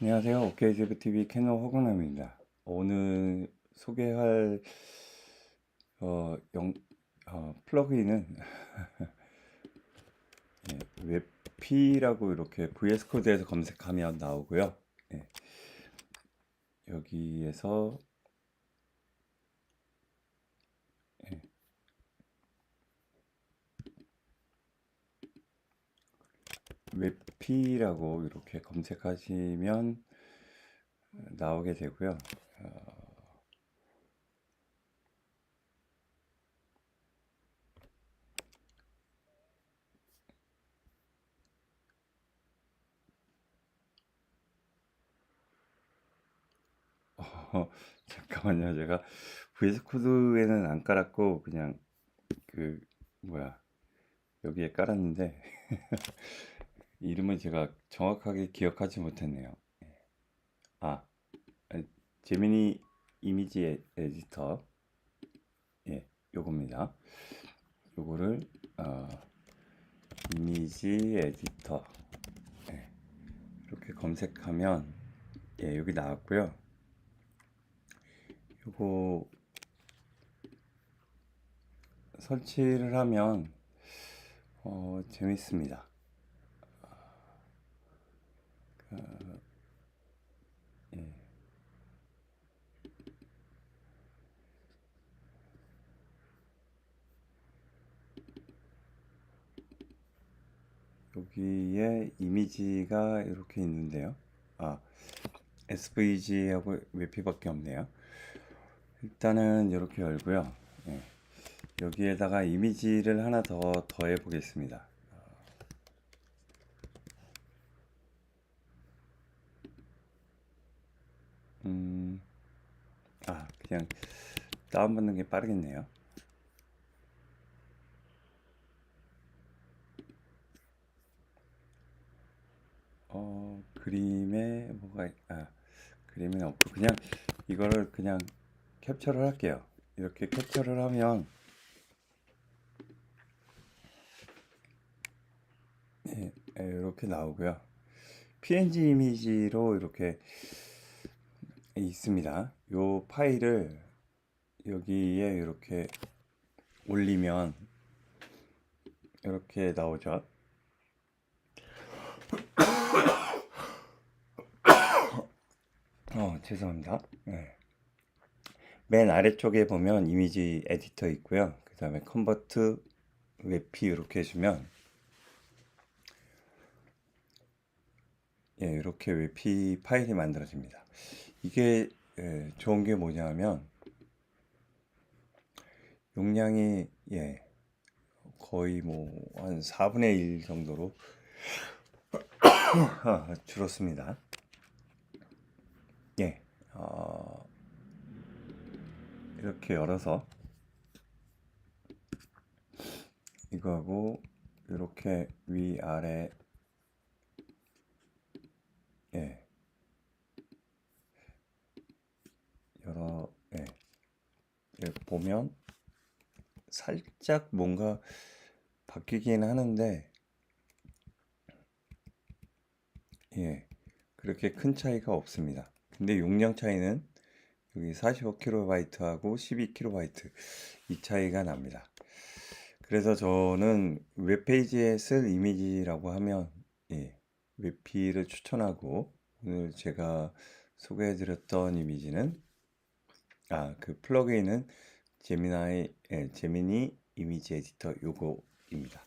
안녕하세요. OKGTV 캐논 허근남입니다. 오늘 소개할 어, 영, 어, 플러그인은 예, 웹피라고 이렇게 VS 코드에서 검색하면 나오고요. 예, 여기에서 웹피라고 이렇게 검색하시면 나오게 되고요. 어, 어, 잠깐만요. 제가 VS 코드에는 안 깔았고 그냥 그 뭐야 여기에 깔았는데 이름은 제가 정확하게 기억하지 못했네요. 예. 아, 아니, 제미니 이미지 에- 에디터. 예, 요겁니다. 요거를 어, 이미지 에디터. 예, 이렇게 검색하면 예, 여기 나왔고요. 요거 설치를 하면 어, 재밌습니다. 예. 여기에 이미지가 이렇게 있는데요. 아, SVG하고 웹피밖에 없네요. 일단은 이렇게 열고요. 예. 여기에다가 이미지를 하나 더 더해 보겠습니다. 음, 아, 그냥 다운받는 게 빠르겠네요. 어, 그림에 뭐가, 있- 아, 그림은 없고, 그냥 이거를 그냥 캡처를 할게요. 이렇게 캡처를 하면, 예, 예, 이렇게 나오고요. PNG 이미지로 이렇게 있습니다. 요 파일을 여기에 이렇게 올리면 이렇게 나오죠. 어, 죄송합니다. 네. 맨 아래쪽에 보면 이미지 에디터 있고요. 그 다음에 컨버트 웹피 이렇게 해주면 예, 이렇게 웹피 파일이 만들어집니다. 이게 예, 좋은 게 뭐냐면 용량이 예, 거의 뭐 한 4분의 1 정도로 줄었습니다. 예, 어, 이렇게 열어서 이거하고 이렇게 위 아래 예 여러 예 이렇게 보면 살짝 뭔가 바뀌긴 하는데 예 그렇게 큰 차이가 없습니다. 근데 용량 차이는 여기 45kB하고 12kB 이 차이가 납니다. 그래서 저는 웹페이지에 쓸 이미지라고 하면 예, 웹피를 추천하고 오늘 제가 소개해드렸던 이미지는 아 그 플러그인은 제미나이 예, 제미니 이미지 에디터 요거입니다.